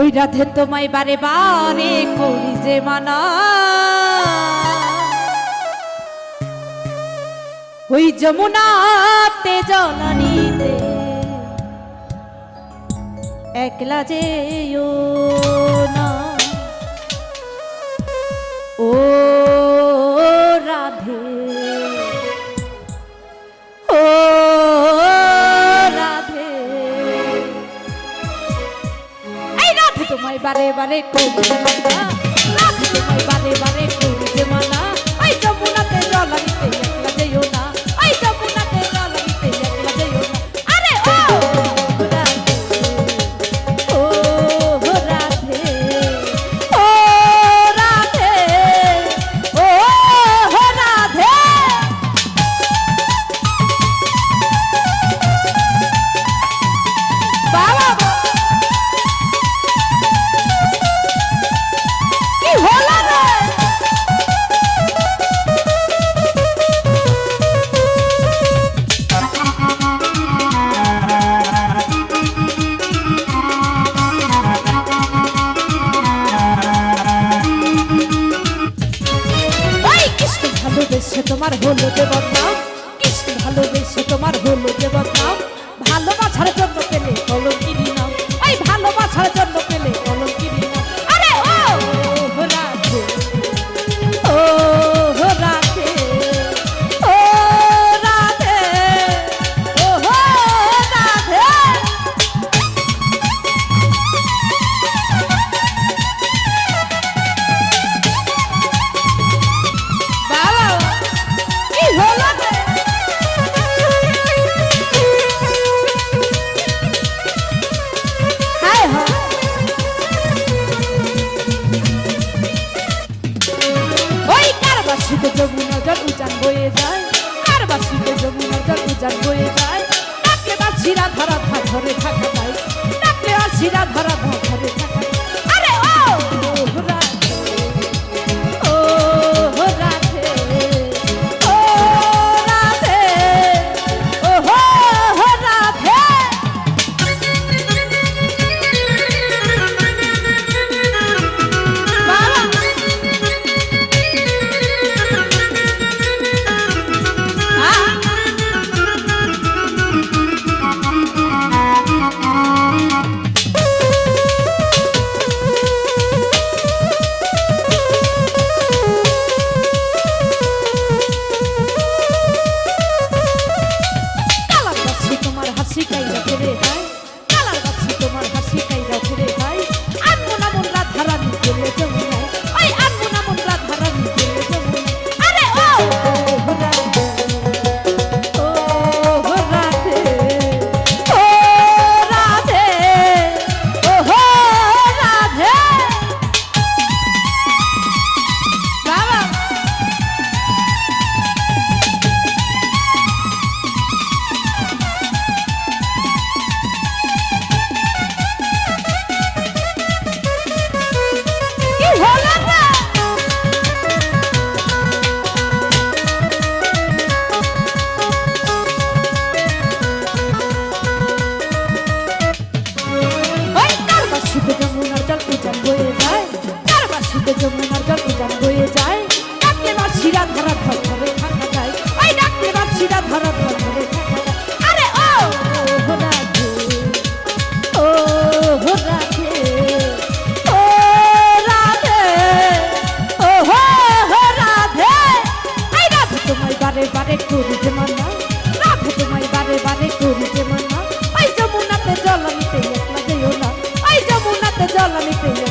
ওই রাধে তোমায় বারে বারে করি যে মানা। ওই যমুনাতে জলানিতে একলা যেও। তোমায় বারে তোমার হলো দেবতা কৃষ্ণ ভালোবেসে তোমার হলো দেবতা বদনাম। কারবাসিতে যমুনা জল উজান বয়ে যায়। কারবাসিতে যমুনা জল উজান বয়ে যায়? ডাকলে বাছিরা ধরা ধরে থাকা যায়। ডাকলে বাছিরা ধরা ধরে থাকা নদীতে যমুনার জল উজান হয়ে যায়। রাত্রে বা শিরা ধরা ধর ধরে থাকা যায়। ওই রাত্রে বা শিরা ধরা ধর ধরে থাকা যায়। আরে ও! রাধে ও রাধে ও রাধে ও হো রাধে। এই রাধে তোমায় বারে বারে করি যে মানা, রাধে তোমায় বারে বারে করি যে মানা। ওই জল আমি পেয়ে একলা না, ওই যমুনাতে জল আমি পেয়ে